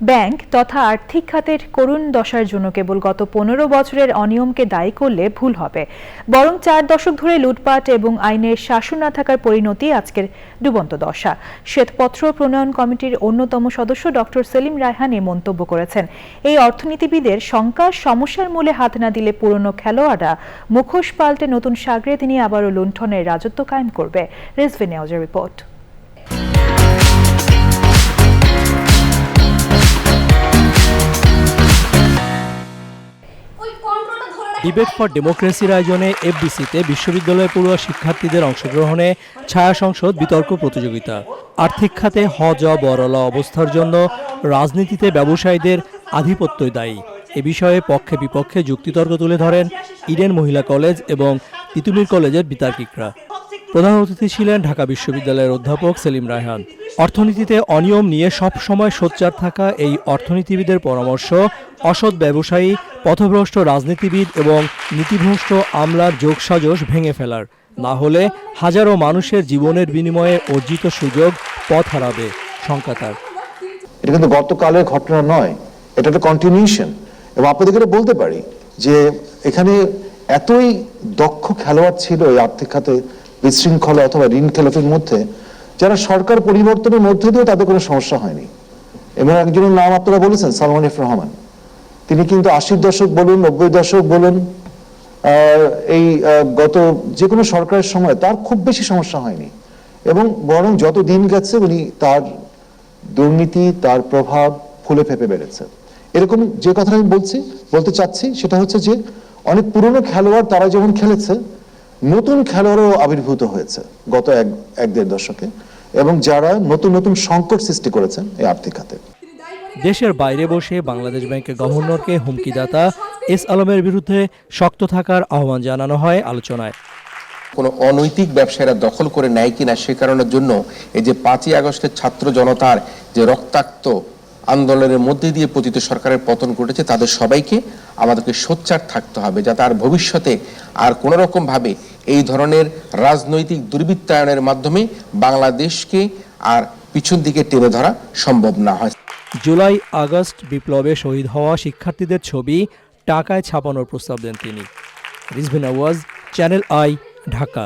Bank তথা আর্থিক খাতের করুণ দশার জন্য কেবল গত পনেরো বছরের অনিয়মকে দায়ী করলে ভুল হবে। বরং চার দশক ধরে লুটপাট এবং আইনের শাসন না থাকার পরিণতি আজকের ডুবন্ত দশা। শ্বেতপত্র প্রণয়ন কমিটির অন্যতম সদস্য ডক্টর সেলিম রায়হান এ মন্তব্য করেছেন। এই অর্থনীতিবিদের শঙ্কা সমস্যার মূলে হাত না দিলে পুরনো খেলোয়াড়রা মুখোশ পাল্টে নতুন সাগরে তিনি আবারও লুণ্ঠনের রাজত্ব কায়েম করবে। রিজভি নেওয়াজের রিপোর্ট। ডিবেট ফর ডেমোক্রেসির আয়োজনে এফডিসিতে বিশ্ববিদ্যালয়ে পড়ুয়া শিক্ষার্থীদের অংশগ্রহণে ছায়া সংসদ বিতর্ক প্রতিযোগিতা। আর্থিক খাতে হজ বরলা অবস্থার জন্য রাজনীতিতে ব্যবসায়ীদের আধিপত্যই দায়ী। এ বিষয়ে পক্ষে বিপক্ষে যুক্তিতর্ক তুলে ধরেন ইডেন মহিলা কলেজ এবং তিতুমির কলেজের বিতার্কিকরা। প্রধান অতিথি ছিলেন ঢাকা বিশ্ববিদ্যালয়ের অধ্যাপক সেলিম রায়হান। অর্থনীতিতে অনিয়ম নিয়ে সব সময় সোচ্চার থাকা এই অর্থনীতিবিদের পরামর্শ, অসৎ ব্যবসায়ী, পথভ্রষ্ট রাজনীতিবিদ এবং নীতিভ্রষ্ট আমলার যোগসাজশ ভেঙে ফেলার। না হলে হাজারো মানুষের জীবনের বিনিময়ে অর্জিত সুযোগ পথ হারাবে, শঙ্কা তার। এটা কিন্তু গতকালের ঘটনা নয়, এটা একটা কন্টিনিউশন এবং আপনাদেরকে বলতে পারি যে এখানে এতই দক্ষ খেলোয়াড় ছিল এই আর্থিক খাতে বিশৃঙ্খলা অথবা ঋণ খেলাফের মধ্যে, যারা সরকার পরিবর্তনের মধ্যে দিয়ে তাদের কোনো সমস্যা হয়নি। এবং একজনের নাম আপনারা বলেছেন, সালমান এফ রহমান। তিনি কিন্তু আশির দশক বলুন, নব্বই দশক বলুন এই গত যে কোনো সরকারের সময় তার খুব বেশি সমস্যা হয়নি। এবং বরং যত দিন গেছে উনি তার দুর্নীতি, তার প্রভাব ফুলে ফেপে বেড়েছে। এরকম যে কথাটা আমি বলছি, বলতে চাচ্ছি, সেটা হচ্ছে যে অনেক পুরনো খেলোয়াড় তারা যেমন খেলেছে নতুন খেলোয়াড়ও আবির্ভূত হয়েছে গত এক এক দেড় দশকে এবং যারা নতুন নতুন সংকট সৃষ্টি করেছেন এই আর্থিক খাতে। দেশের বাইরে বসে বাংলাদেশ ব্যাংকের গভর্নরকে হুমকিদাতা এস আলমের বিরুদ্ধে শক্ত থাকার আহ্বান জানানো হয় আলোচনায়। কোনো অনৈতিক ব্যবসায়ীরা দখল করে নেয় কিনা সে কারণের জন্য এই যে পাঁচই আগস্টের ছাত্র জনতার যে রক্তাক্ত আন্দোলনের মধ্যে দিয়ে পতিত সরকারের পতন ঘটেছে তাদের সবাইকে আমাদেরকে সোচ্চার থাকতে হবে যাতে আর ভবিষ্যতে আর কোনো রকম ভাবে এই ধরনের রাজনৈতিক দুর্বৃত্তায়নের মাধ্যমে বাংলাদেশকে আর পিছন দিকে টেনে ধরা সম্ভব না হয়। জুলাই আগস্ট বিপ্লবে শহীদ হওয়া শিক্ষার্থীদের ছবি টাকায় ছাপানোর প্রস্তাব দেন তিনি। রিজভিন আওয়াজ চ্যানেল আই, ঢাকা।